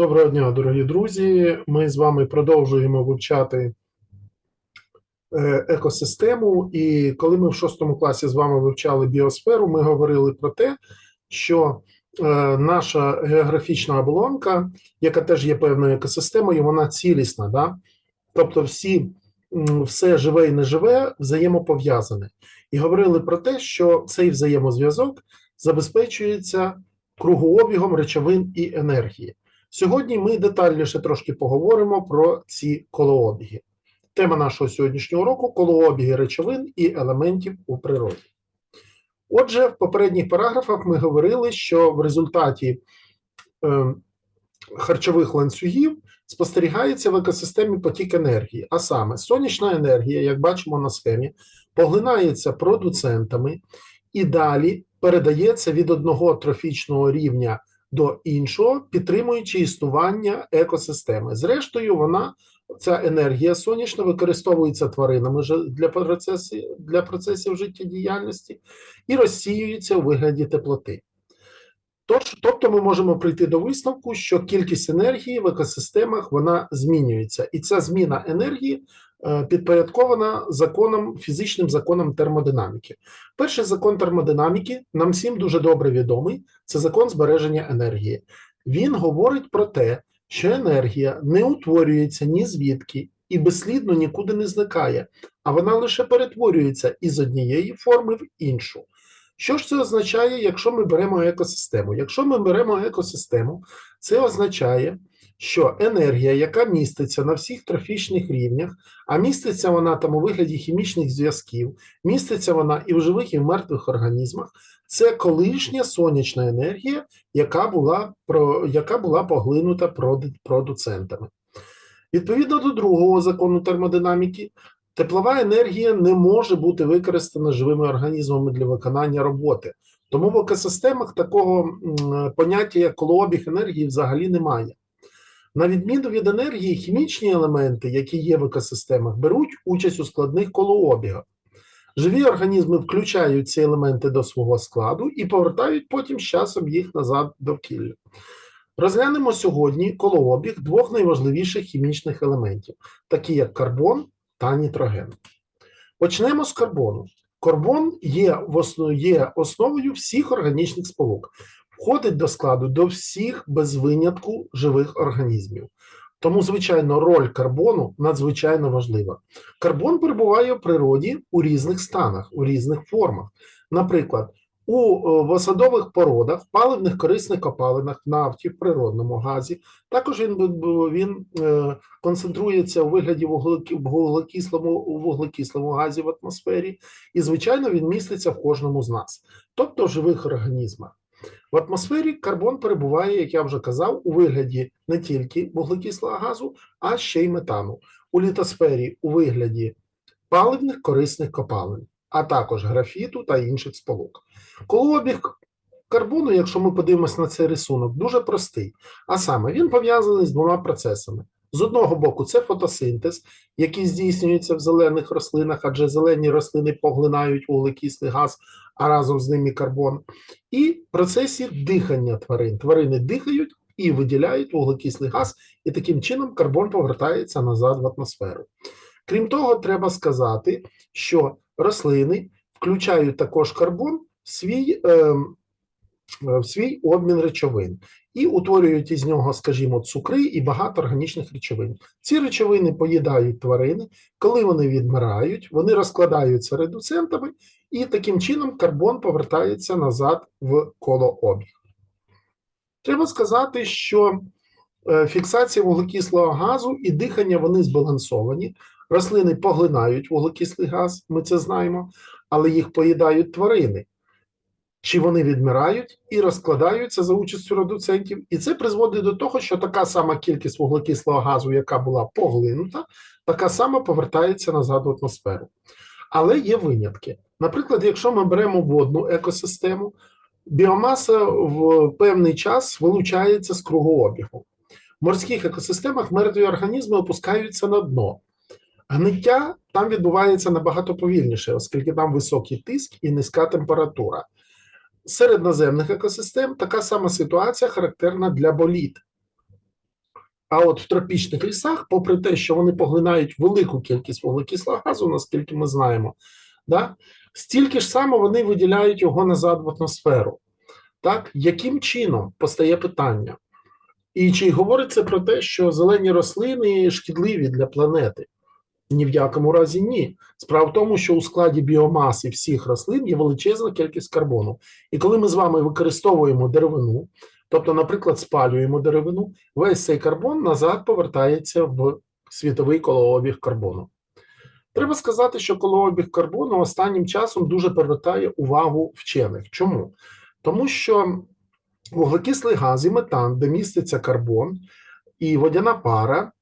Доброго дня, дорогі друзі. Ми з вами продовжуємо вивчати е, екосистему. І коли ми в шостому класі з вами вивчали біосферу, ми говорили про те, що е, наша географічна оболонка, яка теж є певною екосистемою, вона цілісна. Да? Тобто, всі, все живе і неживе взаємопов'язане. І говорили про те, що цей взаємозв'язок забезпечується кругообігом речовин і енергії. Сьогодні ми детальніше трошки поговоримо про ці колообіги. Тема нашого сьогоднішнього року колообіги речовин і елементів у природі. Отже, в попередніх параграфах ми говорили, що в результаті е, харчових ланцюгів спостерігається в екосистемі потік енергії, а саме сонячна енергія, як бачимо на схемі, поглинається продуцентами і далі передається від одного трофічного рівня до іншого, підтримуючи існування екосистеми. Зрештою, вона ця енергія сонячна використовується тваринами для процесів, для процесів життєдіяльності і розсіюється у вигляді теплоти. Тож, тобто ми можемо прийти до висновку, що кількість енергії в екосистемах вона змінюється, і ця зміна енергії підпорядкована законом, фізичним законом термодинаміки. Перший закон термодинаміки нам всім дуже добре відомий це закон збереження енергії. Він говорить про те, що енергія не утворюється ні звідки і безслідно нікуди не зникає, а вона лише перетворюється із однієї форми в іншу. Що ж це означає, якщо ми беремо екосистему? Якщо ми беремо екосистему, це означає, що енергія, яка міститься на всіх трофічних рівнях, а міститься вона там у вигляді хімічних зв'язків, міститься вона і в живих, і в мертвих організмах, це колишня сонячна енергія, яка була, яка була поглинута продуцентами. Відповідно до другого закону термодинаміки, теплова енергія не може бути використана живими організмами для виконання роботи. Тому в екосистемах такого поняття, як колообіг енергії, взагалі немає. На відміну від енергії, хімічні елементи, які є в екосистемах, беруть участь у складних колообігах. Живі організми включають ці елементи до свого складу і повертають потім з часом їх назад довкілля. Розглянемо сьогодні колообіг двох найважливіших хімічних елементів, такі як карбон та нітроген. Почнемо з карбону. Карбон є, є основою всіх органічних сполук, входить до складу до всіх без винятку живих організмів. Тому, звичайно, роль карбону надзвичайно важлива. Карбон перебуває в природі у різних станах, у різних формах. Наприклад, у е, осадових породах, паливних корисних копалинах, нафті, в природному газі. Також він, він е, концентрується у вигляді вуглекислому, вуглекислому газі в атмосфері, і, звичайно, він міститься в кожному з нас, тобто в живих організмах. В атмосфері карбон перебуває, як я вже казав, у вигляді не тільки вуглекислого газу, а ще й метану. У літосфері у вигляді паливних корисних копалин, а також графіту та інших сполук. Колообіг карбону, якщо ми подивимося на цей рисунок, дуже простий. А саме він пов'язаний з двома процесами. З одного боку, це фотосинтез, який здійснюється в зелених рослинах, адже зелені рослини поглинають вуглекислий газ, а разом з ним і карбон, і процесі дихання тварин. Тварини дихають і виділяють вуглекислий газ, і таким чином карбон повертається назад в атмосферу. Крім того, треба сказати, що рослини включають також карбон в свій, е, в свій обмін речовин і утворюють із нього, скажімо, цукри і багато органічних речовин. Ці речовини поїдають тварини, коли вони відмирають, вони розкладаються редуцентами, і таким чином карбон повертається назад в колообіг. Треба сказати, що е, фіксація вуглекислого газу і дихання вони збалансовані. Рослини поглинають вуглекислий газ, ми це знаємо, але їх поїдають тварини. Чи вони відмирають і розкладаються за участю редуцентів, і це призводить до того, що така сама кількість вуглекислого газу, яка була поглинута, така сама повертається назад в атмосферу. Але є винятки. Наприклад, якщо ми беремо водну екосистему, біомаса в певний час вилучається з кругообігу. В морських екосистемах мертві організми опускаються на дно. Гниття там відбувається набагато повільніше, оскільки там високий тиск і низька температура. Серед наземних екосистем така сама ситуація характерна для боліт. А от в тропічних лісах, попри те, що вони поглинають велику кількість вуглекислого газу, наскільки ми знаємо, да, стільки ж само вони виділяють його назад в атмосферу. Так, яким чином постає питання? І чи говориться про те, що зелені рослини шкідливі для планети? Ні в якому разі ні. Справа в тому, що у складі біомаси всіх рослин є величезна кількість карбону. І коли ми з вами використовуємо деревину, тобто, наприклад, спалюємо деревину, весь цей карбон назад повертається в світовий колообіг карбону. Треба сказати, що колообіг карбону останнім часом дуже привертає увагу вчених. Чому? Тому що вуглекислий газ і метан, де міститься карбон і водяна пара,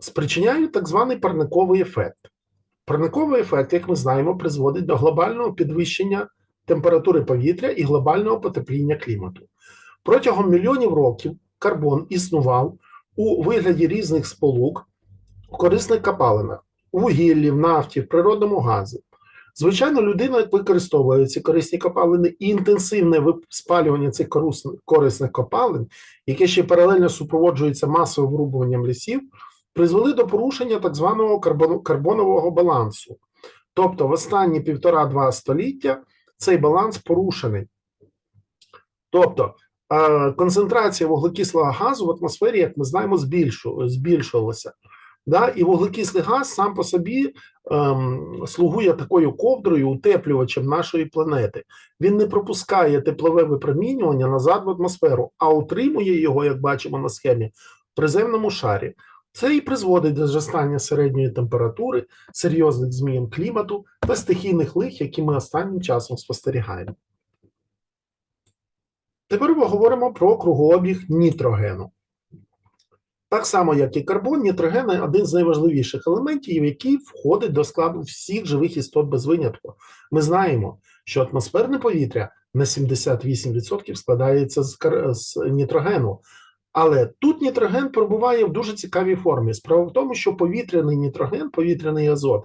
спричиняють так званий парниковий ефект. Парниковий ефект, як ми знаємо, призводить до глобального підвищення температури повітря і глобального потепління клімату. Протягом мільйонів років карбон існував у вигляді різних сполук в корисних копалинах, у вугіллі, в нафті, в природному газі. Звичайно, людина використовує ці корисні копалини і інтенсивне спалювання цих корисних копалин, яке ще паралельно супроводжується масовим врубуванням лісів, призвели до порушення так званого карбонового балансу. Тобто, в останні півтора-два століття цей баланс порушений. Тобто, концентрація вуглекислого газу в атмосфері, як ми знаємо, збільшувалася. Да? І вуглекислий газ сам по собі ем, слугує такою ковдрою, утеплювачем нашої планети. Він не пропускає теплове випромінювання назад в атмосферу, а утримує його, як бачимо на схемі, в приземному шарі. Це і призводить до зростання середньої температури, серйозних змін клімату та стихійних лих, які ми останнім часом спостерігаємо. Тепер поговоримо про кругообіг нітрогену. Так само, як і карбон, нітроген один з найважливіших елементів, який входить до складу всіх живих істот без винятку. Ми знаємо, що атмосферне повітря на 78% складається з, нітрогену. Але тут нітроген перебуває в дуже цікавій формі. Справа в тому, що повітряний нітроген, повітряний азот,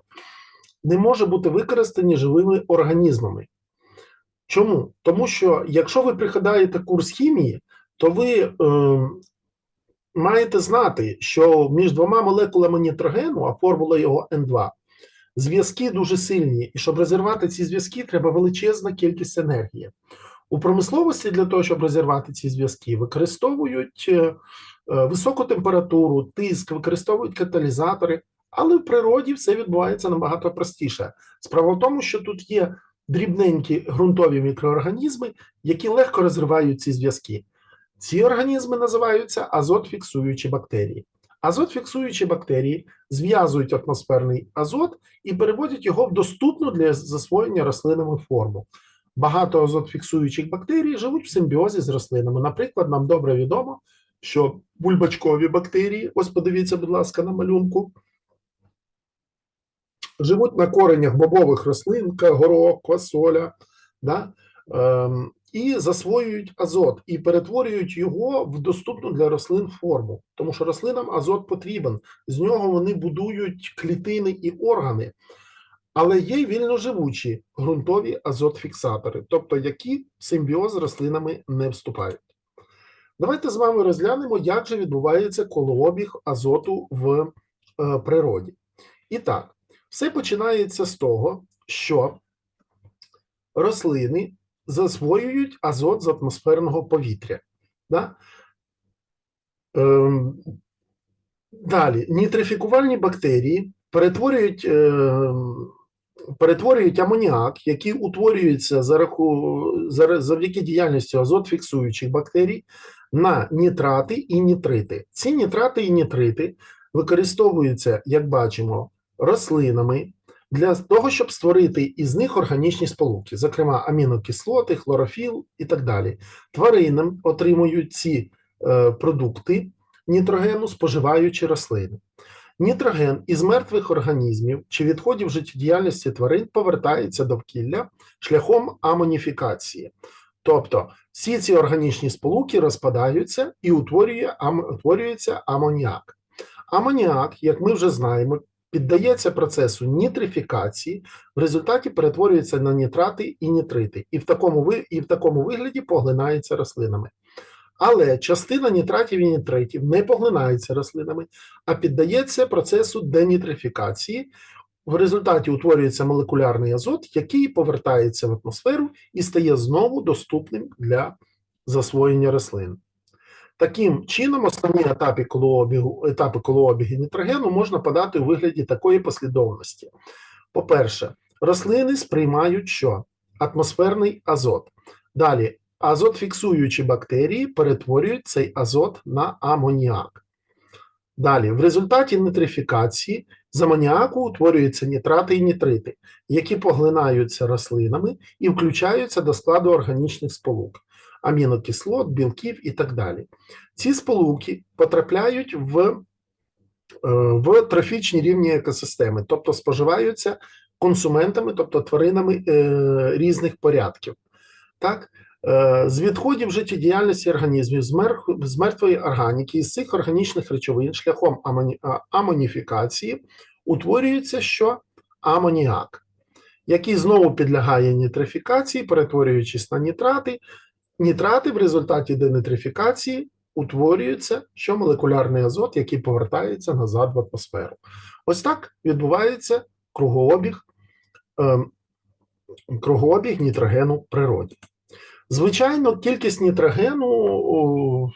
не може бути використаний живими організмами. Чому? Тому що якщо ви пригадаєте курс хімії, то ви е, маєте знати, що між двома молекулами нітрогену, а формула його N2, зв'язки дуже сильні, і щоб розірвати ці зв'язки, треба величезна кількість енергії. У промисловості для того, щоб розірвати ці зв'язки, використовують е, е, високу температуру, тиск, використовують каталізатори, але в природі все відбувається набагато простіше. Справа в тому, що тут є дрібненькі ґрунтові мікроорганізми, які легко розривають ці зв'язки. Ці організми називаються азот-фіксуючі бактерії. Азот-фіксуючі бактерії зв'язують атмосферний азот і переводять його в доступну для засвоєння рослинами форму. Багато азот-фіксуючих бактерій живуть в симбіозі з рослинами. Наприклад, нам добре відомо, що бульбачкові бактерії, ось подивіться, будь ласка, на малюнку, живуть на коренях бобових рослин, горох, квасоля, да? ем, і засвоюють азот, і перетворюють його в доступну для рослин форму. Тому що рослинам азот потрібен, з нього вони будують клітини і органи. Але є й вільноживучі ґрунтові азотфіксатори, тобто які в симбіоз з рослинами не вступають. Давайте з вами розглянемо, як же відбувається колообіг азоту в е, природі. І так, все починається з того, що рослини засвоюють азот з атмосферного повітря. Да? Ем, Далі, нітрифікувальні бактерії перетворюють е, перетворюють амоніак, який утворюється за раху, завдяки діяльності азот-фіксуючих бактерій, на нітрати і нітрити. Ці нітрати і нітрити використовуються, як бачимо, рослинами для того, щоб створити із них органічні сполуки, зокрема амінокислоти, хлорофіл і так далі. Тваринам отримують ці е, продукти нітрогену, споживаючи рослини. Нітроген із мертвих організмів чи відходів життєдіяльності тварин повертається довкілля шляхом амоніфікації. Тобто всі ці органічні сполуки розпадаються і утворює, утворюється амоніак. Амоніак, як ми вже знаємо, піддається процесу нітрифікації, в результаті перетворюється на нітрати і нітрити, і в такому і в такому вигляді поглинається рослинами. Але частина нітратів і нітритів не поглинається рослинами, а піддається процесу денітрифікації. В результаті утворюється молекулярний азот, який повертається в атмосферу і стає знову доступним для засвоєння рослин. Таким чином, основні етапи колообігу, етапи колообігу нітрогену можна подати у вигляді такої послідовності. По-перше, рослини сприймають що? Атмосферний азот. Далі, азот фіксуючі бактерії перетворюють цей азот на амоніак. Далі, в результаті нитрифікації з амоніаку утворюються нітрати і нітрити, які поглинаються рослинами і включаються до складу органічних сполук, амінокислот, білків і так далі. Ці сполуки потрапляють в, е, в трофічні рівні екосистеми, тобто споживаються консументами, тобто тваринами е, різних порядків. Так? Е, З відходів життєдіяльності організмів, з, мертвої органіки, із цих органічних речовин шляхом амоніфікації утворюється що? Амоніак, який знову підлягає нітрифікації, перетворюючись на нітрати. Нітрати в результаті денітрифікації утворюється що молекулярний азот, який повертається назад в атмосферу. Ось так відбувається кругообіг, е, кругообіг нітрогену в природі. Звичайно, кількість нітрогену,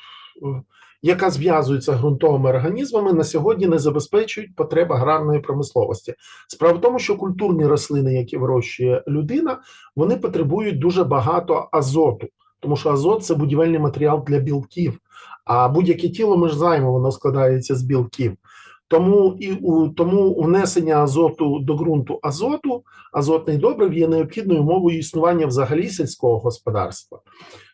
яка зв'язується з ґрунтовими організмами, на сьогодні не забезпечують потреб аграрної промисловості. Справа в тому, що культурні рослини, які вирощує людина, вони потребують дуже багато азоту, тому що азот це будівельний матеріал для білків. А будь-яке тіло ми ж знаємо, воно складається з білків. Тому і у тому внесення азоту до ґрунту азоту, азотний добрив є необхідною умовою існування взагалі сільського господарства.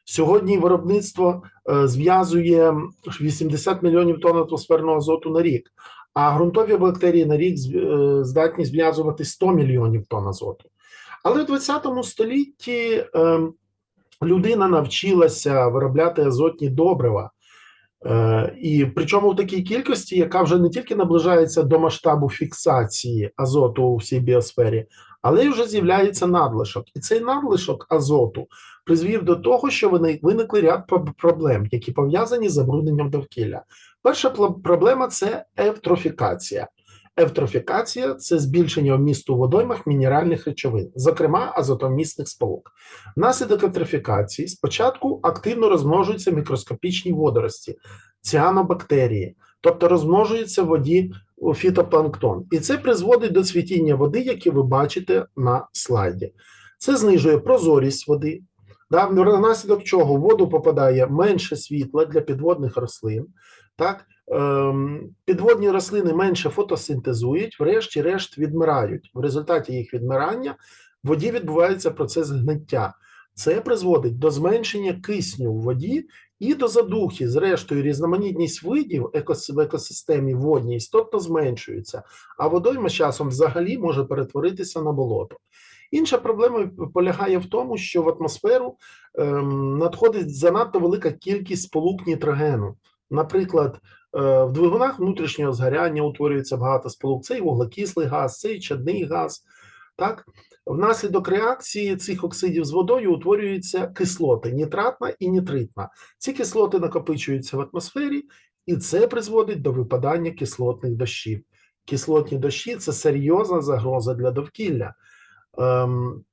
Сьогодні виробництво е, зв'язує 80 мільйонів тонн атмосферного азоту на рік, а ґрунтові бактерії на рік е, здатні зв'язувати 100 мільйонів тонн азоту. Але в 20 столітті е, людина навчилася виробляти азотні добрива. Е, І причому в такій кількості, яка вже не тільки наближається до масштабу фіксації азоту у всій біосфері, але й вже з'являється надлишок. І цей надлишок азоту призвів до того, що виникли ряд проблем, які пов'язані з забрудненням довкілля. Перша проблема це евтрофікація. Евтрофікація це збільшення вмісту в водоймах мінеральних речовин, зокрема азотомісних сполук. Внаслідок евтрофікації спочатку активно розмножуються мікроскопічні водорості, ціанобактерії, тобто розмножується в воді фітопланктон. І це призводить до цвітіння води, яке ви бачите на слайді. Це знижує прозорість води, внаслідок чого в воду попадає менше світла для підводних рослин. Так? Ем, підводні рослини менше фотосинтезують, врешті-решт відмирають. В результаті їх відмирання в воді відбувається процес гниття. Це призводить до зменшення кисню в воді і до задухи. Зрештою, різноманітність видів в екосистемі водній істотно зменшується, а водойма часом взагалі може перетворитися на болото. Інша проблема полягає в тому, що в атмосферу ем, надходить занадто велика кількість сполук нітрогену. Наприклад, в двигунах внутрішнього згоряння утворюється багато сполук. Це і вуглекислий газ, це і чадний газ. Так? Внаслідок реакції цих оксидів з водою утворюються кислоти нітратна і нітритна. Ці кислоти накопичуються в атмосфері, і це призводить до випадання кислотних дощів. Кислотні дощі це серйозна загроза для довкілля. Ем,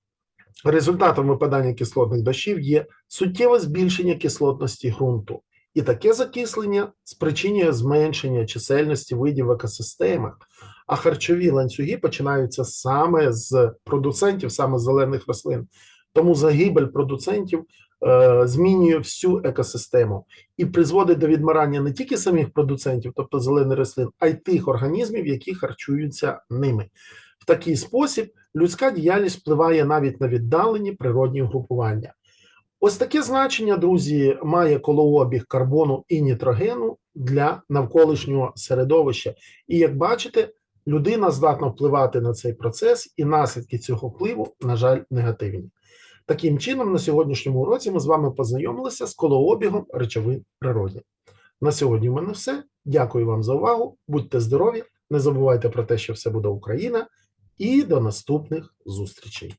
результатом випадання кислотних дощів є суттєве збільшення кислотності ґрунту. І таке закислення спричинює зменшення чисельності видів в екосистемах, а харчові ланцюги починаються саме з продуцентів, саме з зелених рослин. Тому загибель продуцентів е, змінює всю екосистему і призводить до відмирання не тільки самих продуцентів, тобто зелених рослин, а й тих організмів, які харчуються ними. В такий спосіб людська діяльність впливає навіть на віддалені природні угрупування. Ось таке значення, друзі, має колообіг карбону і нітрогену для навколишнього середовища. І як бачите, людина здатна впливати на цей процес, і наслідки цього впливу, на жаль, негативні. Таким чином, на сьогоднішньому уроці ми з вами познайомилися з колообігом речовин в природі. На сьогодні в мене все. Дякую вам за увагу. Будьте здорові, не забувайте про те, що все буде Україна, і до наступних зустрічей.